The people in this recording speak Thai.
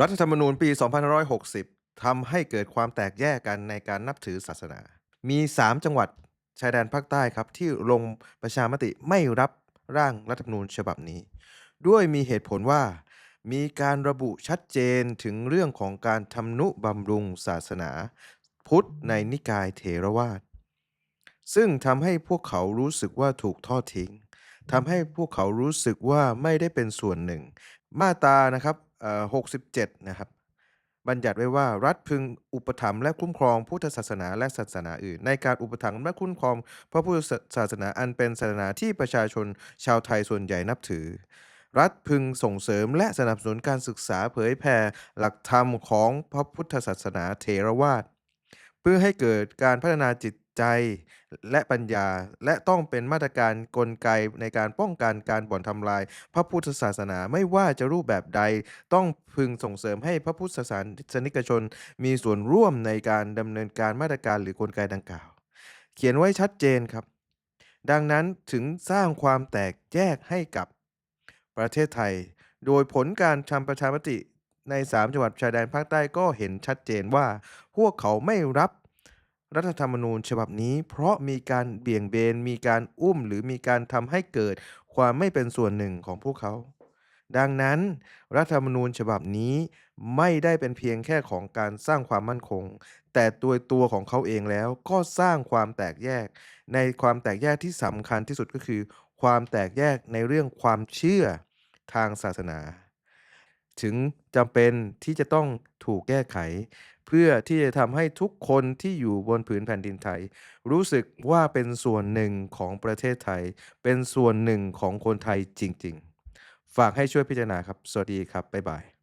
รัฐธรรมนูญปี 2560 ทำให้เกิดความแตกแยกกันในการนับถือศาสนา มี 3 จังหวัดชายแดนภาคใต้ครับ ที่ลงประชามติไม่รับร่างรัฐธรรมนูญฉบับนี้ ด้วยมีเหตุผลว่า มีการระบุชัดเจนถึงเรื่องของการทำนุบำรุงศาสนา พุทธในนิกายเถรวาท ซึ่งทำให้พวกเขารู้สึกว่าถูกทอดทิ้งทำให้พวกเขารู้สึกว่าไม่ได้เป็นส่วนหนึ่ง มาตานะครับ 67 นะครับ บัญญัติไว้ว่ารัฐพึงอุปถัมภ์และคุ้มครองพุทธศาสนาและศาสนาอื่น ในการอุปถัมภ์และคุ้มครองพระพุทธศาสนาอันเป็นศาสนาที่ประชาชนชาวไทยส่วนใหญ่นับถือ รัฐพึงส่งเสริมและสนับสนุนการศึกษาเผยแผ่หลักธรรมของพระพุทธศาสนาเถรวาทเพื่อให้เกิดการพัฒนาจิต ใจ และปัญญา และต้องเป็นมาตรการกลไกในการป้องกันการบ่อนทำลาย พระพุทธศาสนาไม่ว่าจะรูปแบบใด ต้องพึงส่งเสริมให้พระพุทธศาสนิกชน มีส่วนร่วมในการดำเนินการมาตรการหรือกลไกดังกล่าว เขียนไว้ชัดเจนครับ ดังนั้นถึงสร้างความแตกแยกให้กับประเทศไทย โดยผลการทำประชามติใน 3 จังหวัดชายแดนภาคใต้ก็เห็นชัดเจนว่า พวกเขาไม่รับ รัฐธรรมนูญฉบับนี้ เพราะมีการเบี่ยงเบน มีการอุ้ม หรือมีการทำให้เกิดความไม่เป็นส่วนหนึ่งของพวกเขา ดังนั้น รัฐธรรมนูญฉบับนี้ไม่ได้เป็นเพียงแค่ของการสร้างความมั่นคง แต่ตัวตัวของเขาเองแล้วก็สร้างความแตกแยก ในความแตกแยกที่สำคัญที่สุดก็คือ ความแตกแยกในเรื่องความเชื่อทางศาสนา ถึงจำเป็นที่จะต้องถูกแก้ไข เพื่อที่จะทำให้ทุกคนที่อยู่บนผืนแผ่นดินไทย รู้สึกว่าเป็นส่วนหนึ่งของประเทศไทย เป็นส่วนหนึ่งของคนไทยจริง ๆ ฝากให้ช่วยพิจารณาครับ สวัสดีครับ บ๊ายบาย